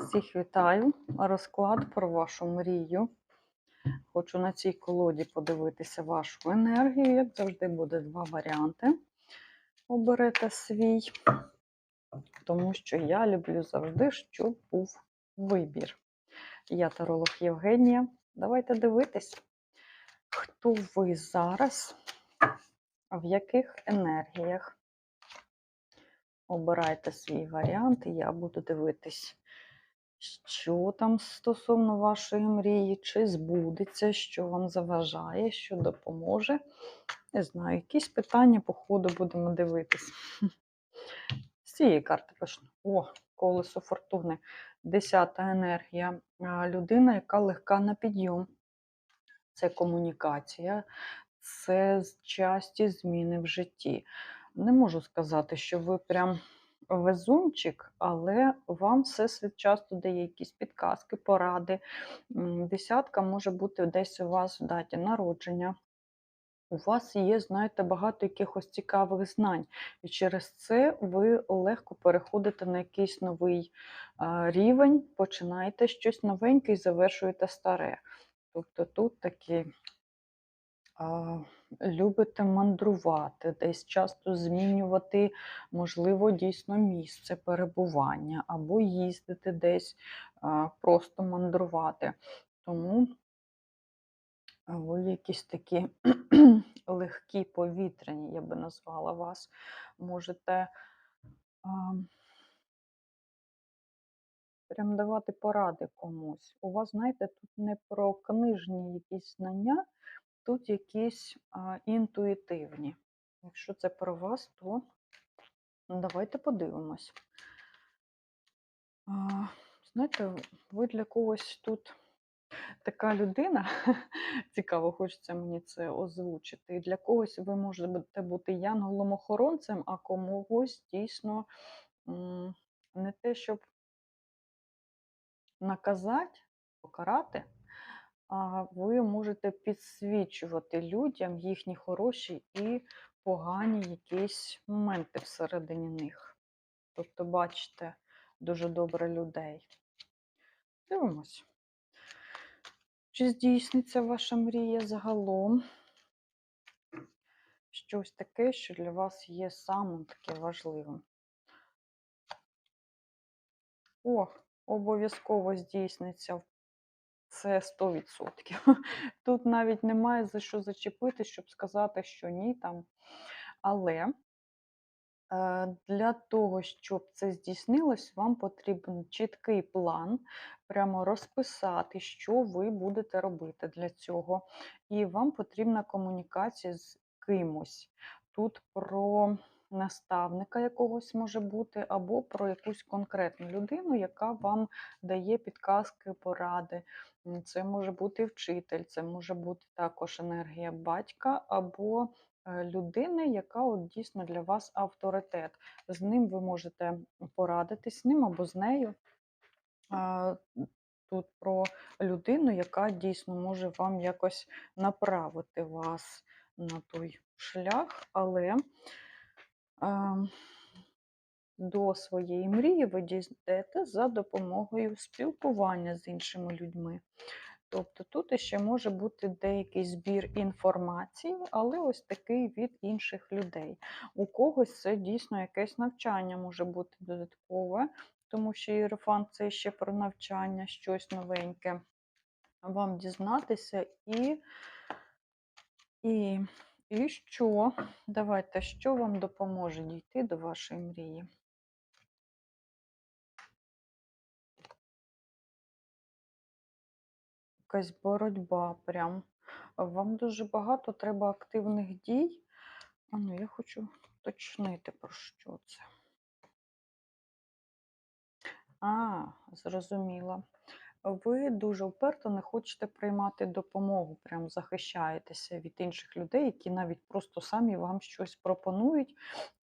Всіх вітаю. Розклад про вашу мрію. Хочу на цій колоді подивитися вашу енергію. Як завжди, буде два варіанти. Оберете свій, тому що я люблю завжди, щоб був вибір. Я таролог Євгенія. Давайте дивитись, хто ви зараз, в яких енергіях. Обирайте свій варіант, і я буду дивитись, що там стосовно вашої мрії, чи збудеться, що вам заважає, що допоможе. Не знаю, якісь питання, по ходу будемо дивитись. З цієї карти почну. О, колесо фортуни. Десята енергія. Людина, яка легка на підйом. Це комунікація, це часті зміни в житті. Не можу сказати, що ви прям везунчик, але вам всесвіт часто дає якісь підказки, поради. Десятка може бути десь у вас в даті народження. У вас є, знаєте, багато якихось цікавих знань, і через це ви легко переходите на якийсь новий рівень, починаєте щось новеньке і завершуєте старе. Тобто тут такі а, любите мандрувати, десь часто змінювати, можливо, дійсно місце перебування, або їздити десь, просто мандрувати. Тому ви якісь такі легкі повітряні, я би назвала вас. Можете прям давати поради комусь. У вас, знаєте, тут не про книжні якісь знання, тут якісь інтуїтивні. Якщо це про вас, то ну, давайте подивимось. Знаєте, ви для когось тут така людина, цікаво, хочеться мені це озвучити. Для когось ви можете бути янголом-охоронцем, а комусь дійсно не те, щоб наказати, покарати, ви можете підсвічувати людям їхні хороші і погані якісь моменти всередині них. Тобто, бачите дуже добре людей. Дивимось. Чи здійсниться ваша мрія загалом? Щось таке, що для вас є самим таке важливим. О, обов'язково здійсниться. Це 100%. Тут навіть немає за що зачепити, щоб сказати, що ні там. Але е, для того, щоб це здійснилось, вам потрібен чіткий план, прямо розписати, що ви будете робити для цього. І вам потрібна комунікація з кимось. Тут про наставника якогось може бути, або про якусь конкретну людину, яка вам дає підказки, поради. Це може бути вчитель, це може бути також енергія батька або е, людини, яка от дійсно для вас авторитет. З ним ви можете порадитись з ним або з нею. Тут про людину, яка дійсно може вам якось направити вас на той шлях, але а, до своєї мрії ви дійдете за допомогою спілкування з іншими людьми. Тобто тут ще може бути деякий збір інформації, але ось такий від інших людей. У когось це дійсно якесь навчання може бути додаткове, тому що Єрофан це ще про навчання, щось новеньке. Вам дізнатися і, і, і що? Давайте, що вам допоможе дійти до вашої мрії? Якась боротьба прям. Вам дуже багато треба активних дій. А ну, я хочу уточнити, про що це. А, зрозуміла. Ви дуже вперто не хочете приймати допомогу, прям захищаєтеся від інших людей, які навіть просто самі вам щось пропонують,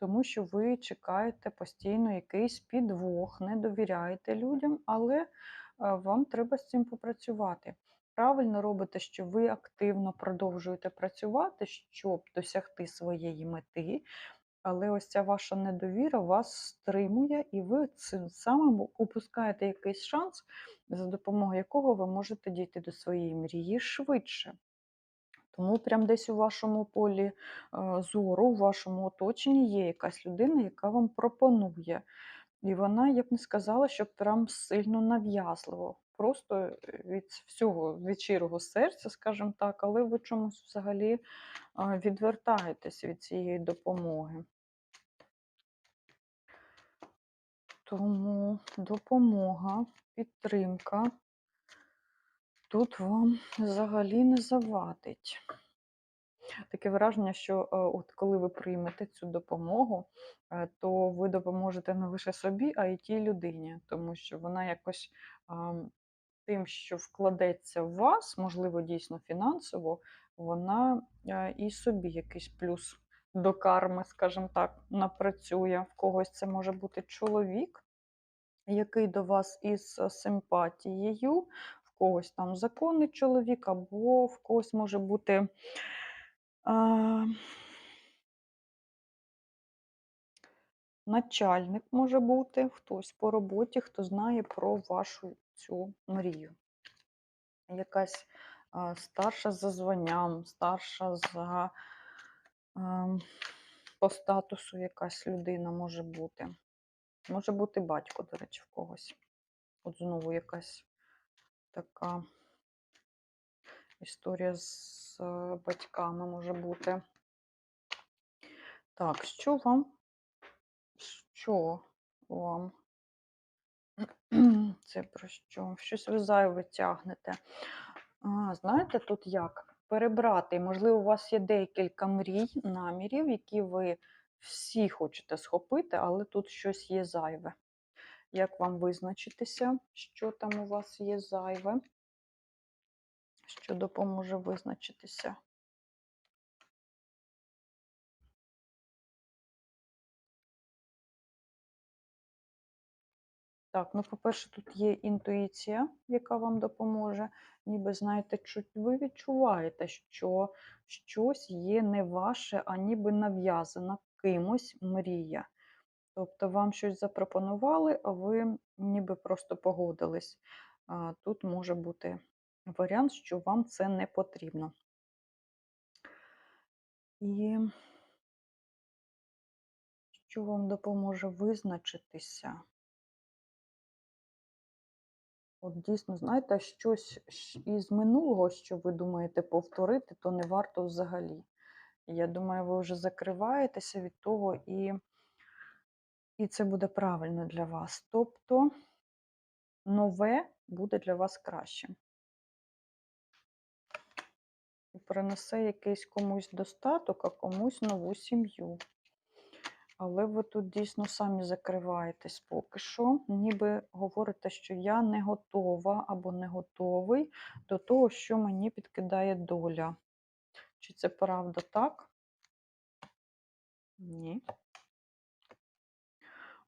тому що ви чекаєте постійно якийсь підвох, не довіряєте людям, але вам треба з цим попрацювати. Правильно робите, що ви активно продовжуєте працювати, щоб досягти своєї мети. Але ось ця ваша недовіра вас стримує, і ви цим самим упускаєте якийсь шанс, за допомогою якого ви можете дійти до своєї мрії швидше. Тому прям десь у вашому полі е, зору, у вашому оточенні є якась людина, яка вам пропонує. І вона, я б не сказала, що прям сильно нав'язливо. Просто е, від всього від щирого серця, скажімо так, але ви чомусь взагалі відвертаєтесь від цієї допомоги. Тому допомога, підтримка тут вам взагалі не завадить. Таке враження, що е, от коли ви приймете цю допомогу, е, то ви допоможете не лише собі, а й тій людині, тому що вона якось тим, що вкладеться в вас, можливо, дійсно фінансово, вона е, і собі якийсь плюс до карми, скажімо так, напрацює. В когось це може бути чоловік, який до вас із симпатією, в когось там законний чоловік, або в когось може бути. Начальник може бути, хтось по роботі, хто знає про вашу цю мрію. Якась старша за званням, старша за по статусу якась людина може бути. Може бути батько, до речі, в когось. От знову якась така історія з батьками може бути. Так, що вам? Що вам? Це про що? Щось ви зайве тягнете. А, знаєте, тут як? Перебрати. Можливо, у вас є декілька мрій, намірів, які ви всі хочете схопити, але тут щось є зайве. Як вам визначитися, що там у вас є зайве? Що допоможе визначитися? Так, ну, по-перше, тут є інтуїція, яка вам допоможе. Ніби, знаєте, ви відчуваєте, що щось є не ваше, а ніби нав'язана кимось мрія. Тобто вам щось запропонували, а ви ніби просто погодились. Тут може бути варіант, що вам це не потрібно. І що вам допоможе визначитися? От дійсно, знаєте, щось із минулого, що ви думаєте повторити, то не варто взагалі. Я думаю, ви вже закриваєтеся від того, і, і це буде правильно для вас. Тобто нове буде для вас краще. І принесе якийсь комусь достаток, а комусь нову сім'ю. Але ви тут дійсно самі закриваєтесь поки що, ніби говорите, що я не готова або не готовий до того, що мені підкидає доля. Чи це правда так? Ні.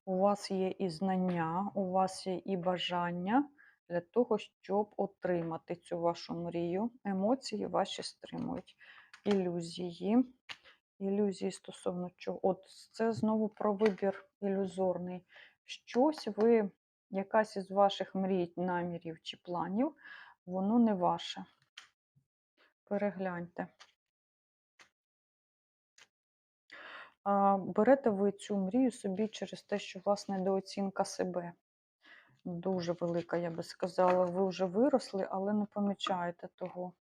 У вас є і знання, у вас є і бажання для того, щоб отримати цю вашу мрію. Емоції ваші стримують. Ілюзії. Ілюзії стосовно чого. От це знову про вибір ілюзорний. Щось ви, якась із ваших мрій, намірів чи планів, воно не ваше. Перегляньте. Берете ви цю мрію собі через те, що у вас недооцінка себе. Дуже велика, я би сказала. Ви вже виросли, але не помічаєте того.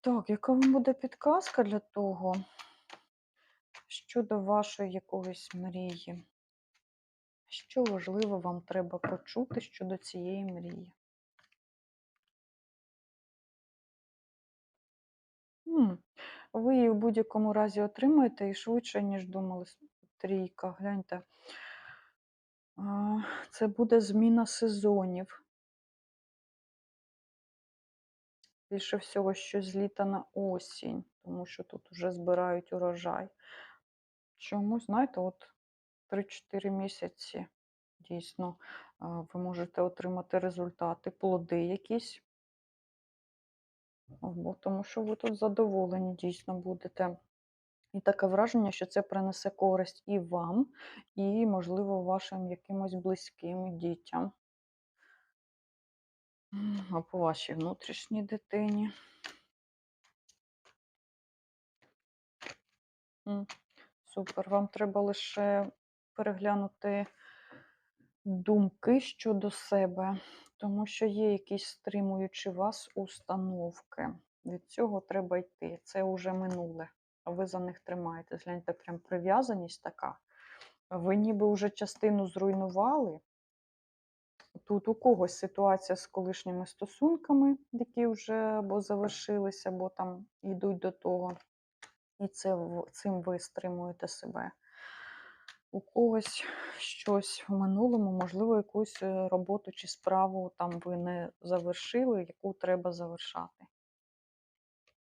Так, яка вам буде підказка для того щодо вашої якоїсь мрії? Що важливо вам треба почути щодо цієї мрії? Ви її в будь-якому разі отримаєте і швидше, ніж думали. Трійка, гляньте. Це буде зміна сезонів. Більше всього, що з літа на осінь, тому що тут вже збирають урожай. Чому, знаєте, от 3-4 місяці дійсно ви можете отримати результати, плоди якісь. Тому що ви тут задоволені дійсно будете. І таке враження, що це принесе користь і вам, і, можливо, вашим якимось близьким дітям. М, Або вашій внутрішній дитині. Супер. Вам треба лише переглянути думки щодо себе, тому що є якісь стримуючі вас установки. Від цього треба йти. Це вже минуле. А ви за них тримаєтесь. Гляньте, прям прив'язаність така. Ви ніби вже частину зруйнували. Тут у когось ситуація з колишніми стосунками, які вже або завершилися, або там йдуть до того. І це, цим ви стримуєте себе. У когось щось в минулому, можливо, якусь е, роботу чи справу там ви не завершили, яку треба завершати.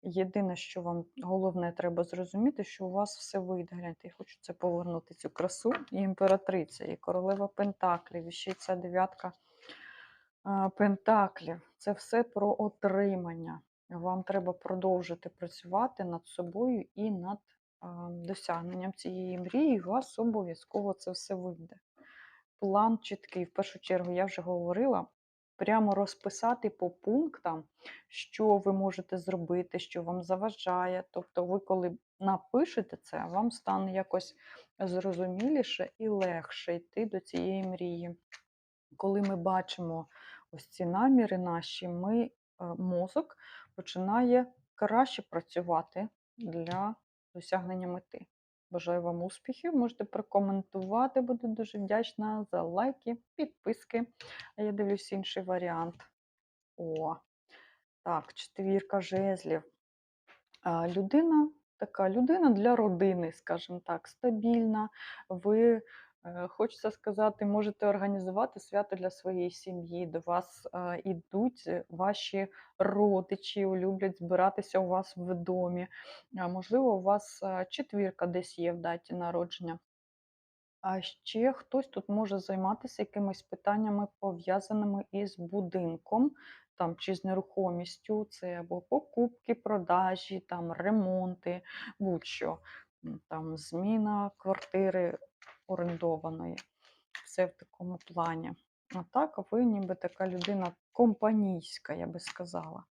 Єдине, що вам головне треба зрозуміти, що у вас все вийде. Гляньте, я хочу це повернути цю красу. І імператриця, і королева Пентаклів, і ще ця дев'ятка Пентаклів. Це все про отримання. Вам треба продовжити працювати над собою і над досягненням цієї мрії. і У вас обов'язково це все вийде. План чіткий. В першу чергу, я вже говорила, прямо розписати по пунктам, що ви можете зробити, що вам заважає. Тобто, ви, коли напишете це, вам стане якось зрозуміліше і легше йти до цієї мрії. Коли ми бачимо ось ці наміри наші, ми, е, мозок починає краще працювати для досягнення мети. Бажаю вам успіхів. Можете прокоментувати, буду дуже вдячна за лайки, підписки. А я дивлюсь інший варіант. О, так, четвірка жезлів. А, Людина, така людина для родини, скажімо так, стабільна. Ви, хочеться сказати, можете організувати свято для своєї сім'ї. До вас е, ідуть ваші родичі, люблять збиратися у вас в домі. Можливо, у вас е, четвірка десь є в даті народження. А ще хтось тут може займатися якимись питаннями, пов'язаними із будинком, там, чи з нерухомістю, це або покупки, продажі, там, ремонти, будь-що. Там, зміна квартири орендованої. Все в такому плані. А так, ви ніби така людина компанійська, я би сказала.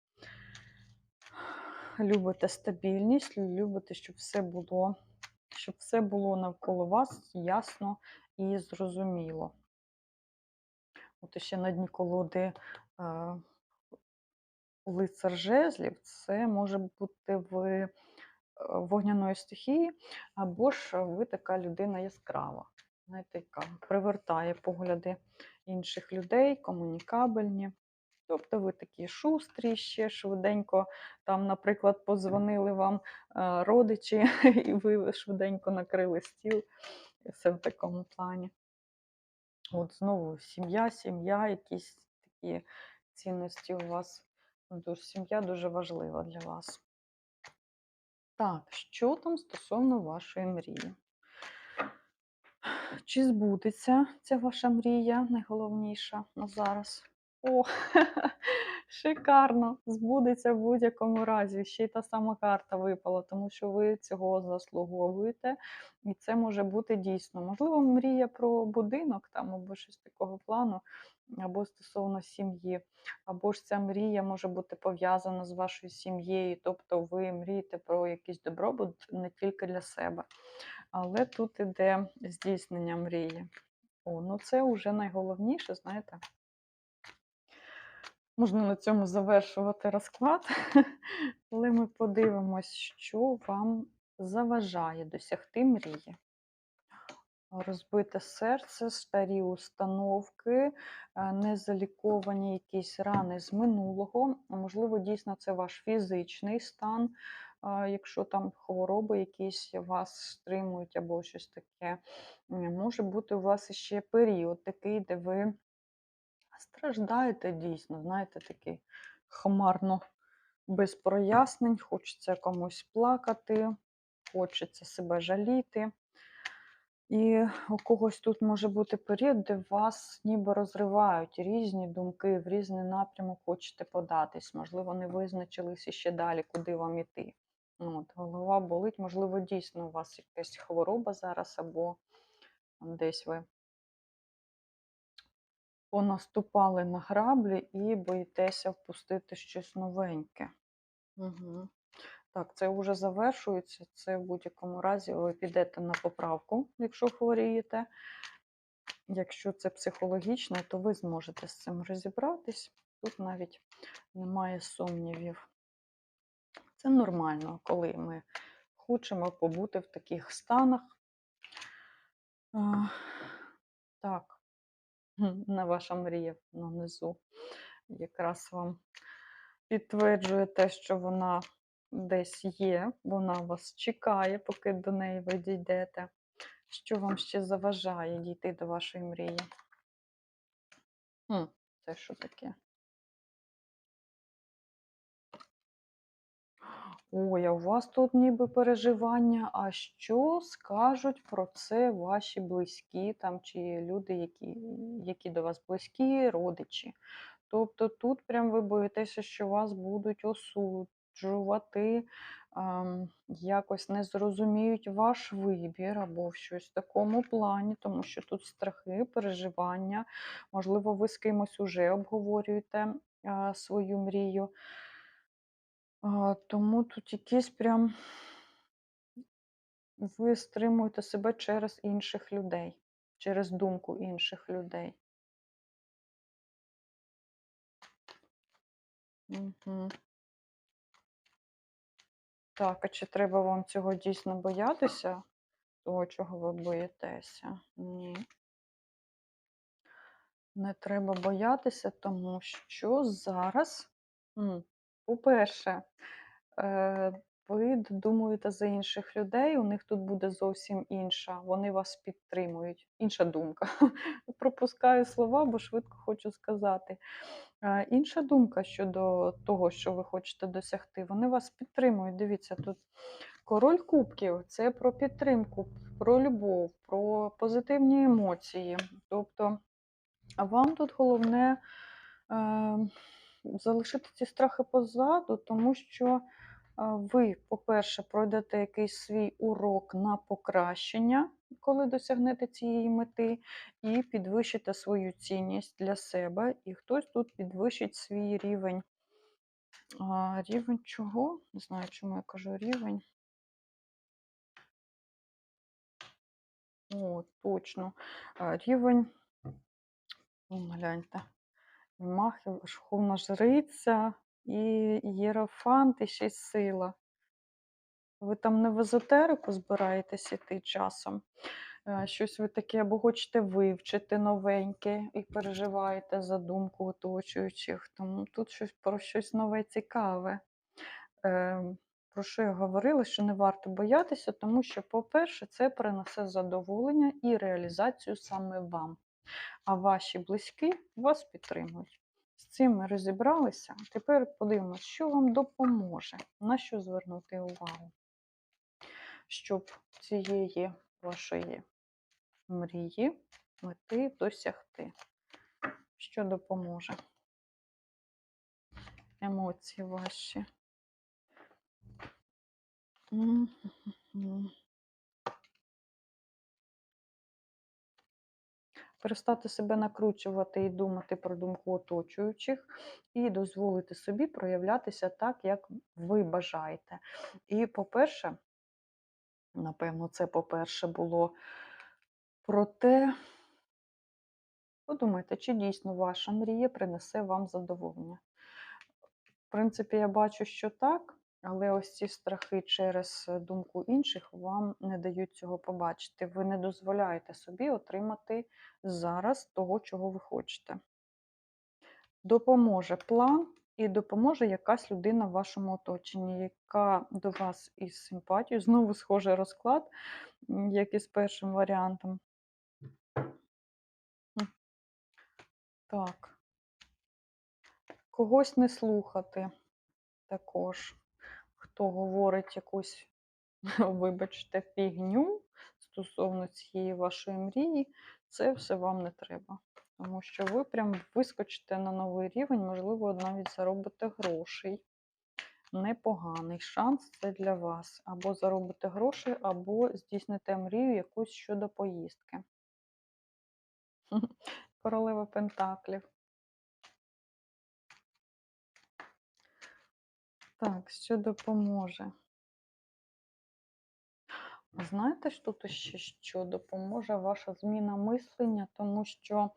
Любите стабільність, любите, щоб все було щоб все було навколо вас ясно і зрозуміло. От ще на дні колоди е, лицар жезлів, це може бути е, вогняної стихії, або ж ви така людина яскрава, знаєте, яка привертає погляди інших людей, комунікабельні. Тобто ви такі шустрі ще швиденько, там, наприклад, позвонили вам е, родичі, і ви швиденько накрили стіл. Все в такому плані. От знову сім'я, сім'я, якісь такі цінності у вас. Ну, сім'я дуже важлива для вас. Так, що там стосовно вашої мрії? Чи збудеться ця ваша мрія, найголовніша на зараз? О, шикарно! Збудеться в будь-якому разі. Ще й та сама карта випала, тому що ви цього заслуговуєте. І це може бути дійсно. Можливо, мрія про будинок там або щось такого плану, або стосовно сім'ї. Або ж ця мрія може бути пов'язана з вашою сім'єю, тобто ви мрієте про якийсь добробут не тільки для себе. Але тут іде здійснення мрії. О, ну це вже найголовніше, знаєте. Можна на цьому завершувати розклад, але ми подивимось, що вам заважає досягти мрії. Розбите серце, старі установки, е, незаліковані якісь рани з минулого. Можливо, дійсно це ваш фізичний стан, якщо там хвороби якісь вас стримують або щось таке. Може бути у вас ще період такий, де ви страждаєте дійсно, знаєте, такий хмарно, без прояснень, хочеться комусь плакати, хочеться себе жаліти. І у когось тут може бути період, де вас ніби розривають різні думки, в різний напрямок хочете податись. Можливо, не визначилися ще далі, куди вам іти. От, голова болить, можливо, дійсно у вас якась хвороба зараз, або десь ви понаступали на граблі і боїтеся впустити щось новеньке. Угу. Так, це вже завершується. Це в будь-якому разі ви підете на поправку, якщо хворієте. Якщо це психологічно, то ви зможете з цим розібратись. Тут навіть немає сумнівів. Це нормально, коли ми хочемо побути в таких станах. Так, на ваша мрія нанизу якраз вам підтверджує те, що вона десь є, вона вас чекає, поки до неї ви дійдете. Що вам ще заважає дійти до вашої мрії? Хм, Це що таке? Ой, а у вас тут ніби переживання. А що скажуть про це ваші близькі там, чи люди, які, які до вас близькі, родичі? Тобто тут прям ви боїтеся, що вас будуть осуджувати, ем, якось не зрозуміють ваш вибір або в щось в такому плані, тому що тут страхи, переживання, можливо, ви з кимось уже обговорюєте е, свою мрію. Тому тут якісь прям ви стримуєте себе через інших людей, через думку інших людей. Угу. Так, а чи треба вам цього дійсно боятися? Того, чого ви боїтеся? Ні. Не треба боятися, тому що зараз, по-перше, е, ви думаєте за інших людей, у них тут буде зовсім інша, вони вас підтримують. Інша думка. Пропускаю слова, бо швидко хочу сказати. Е, інша думка щодо того, що ви хочете досягти, вони вас підтримують. Дивіться, тут король кубків це про підтримку, про любов, про позитивні емоції. Тобто, вам тут головне е, залишити ці страхи позаду, тому що ви, по-перше, пройдете якийсь свій урок на покращення, коли досягнете цієї мети, і підвищите свою цінність для себе, і хтось тут підвищить свій рівень. А, Рівень чого? Не знаю, чому я кажу рівень. О, точно. Рівень, гляньте, махи, верховна жриця, і єрофант, і ще й сила. Ви там не в езотерику збираєтесь іти часом. Е, щось ви таке або хочете вивчити новеньке і переживаєте за думку оточуючих. Тому тут щось про щось нове цікаве. Е, про що я говорила, що не варто боятися, тому що, по-перше, це принесе задоволення і реалізацію саме вам. А ваші близькі вас підтримують. З цим ми розібралися. Тепер подивимося, що вам допоможе, на що звернути увагу, щоб цієї вашої мрії мети досягти. Що допоможе? Емоції ваші. Перестати себе накручувати і думати про думку оточуючих, і дозволити собі проявлятися так, як ви бажаєте. І, по-перше, напевно, це, по-перше, було про те, подумайте, чи дійсно ваша мрія принесе вам задоволення. В принципі, я бачу, що так. Але ось ці страхи через е, думку інших вам не дають цього побачити. Ви не дозволяєте собі отримати зараз того, чого ви хочете. Допоможе план і допоможе якась людина в вашому оточенні, яка до вас із симпатією, знову схожий розклад, як і з першим варіантом. Так. Когось не слухати також хто говорить якусь, вибачте, фігню стосовно цієї вашої мрії, це все вам не треба. Тому що ви прям вискочите на новий рівень, можливо, навіть заробите грошей. непоганий шанс це для вас. Або заробите гроші, або здійсните мрію якусь щодо поїздки. Королева Пентаклів. Так, що допоможе? Знаєте, що тут ще що допоможе ваша зміна мислення, тому що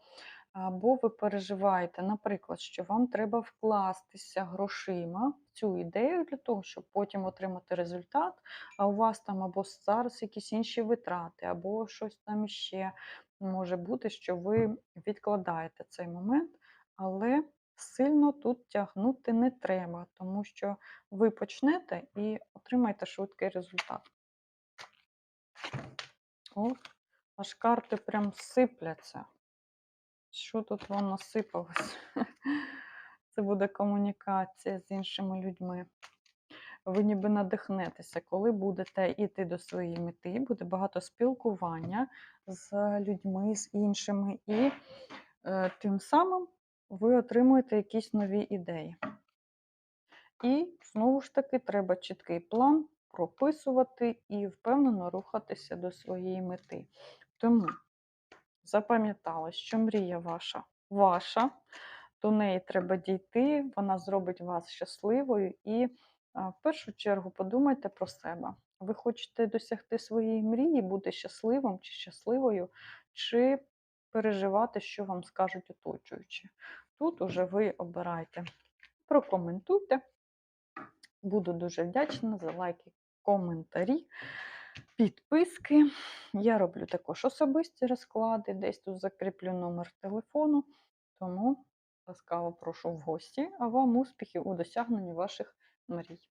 або ви переживаєте, наприклад, що вам треба вкластися грошима в цю ідею для того, щоб потім отримати результат, а у вас там або зараз якісь інші витрати, або щось там іще може бути, що ви відкладаєте цей момент, але сильно тут тягнути не треба, тому що ви почнете і отримаєте швидкий результат. О, аж карти прям сипляться. Що тут воно сипалось? Це буде комунікація з іншими людьми. Ви ніби надихнетеся, коли будете йти до своєї мети, буде багато спілкування з людьми, з іншими, і е, тим самим ви отримуєте якісь нові ідеї. І знову ж таки треба чіткий план прописувати і впевнено рухатися до своєї мети. Тому запам'ятали, що мрія ваша ваша, до неї треба дійти, вона зробить вас щасливою. І в першу чергу подумайте про себе. Ви хочете досягти своєї мрії, бути щасливим чи щасливою, чи переживати, що вам скажуть оточуючі. Тут уже ви обирайте. Прокоментуйте. Буду дуже вдячна за лайки, коментарі, підписки. Я роблю також особисті розклади, десь тут закріплю номер телефону, тому ласкаво прошу в гості, а вам успіхів у досягненні ваших мрій.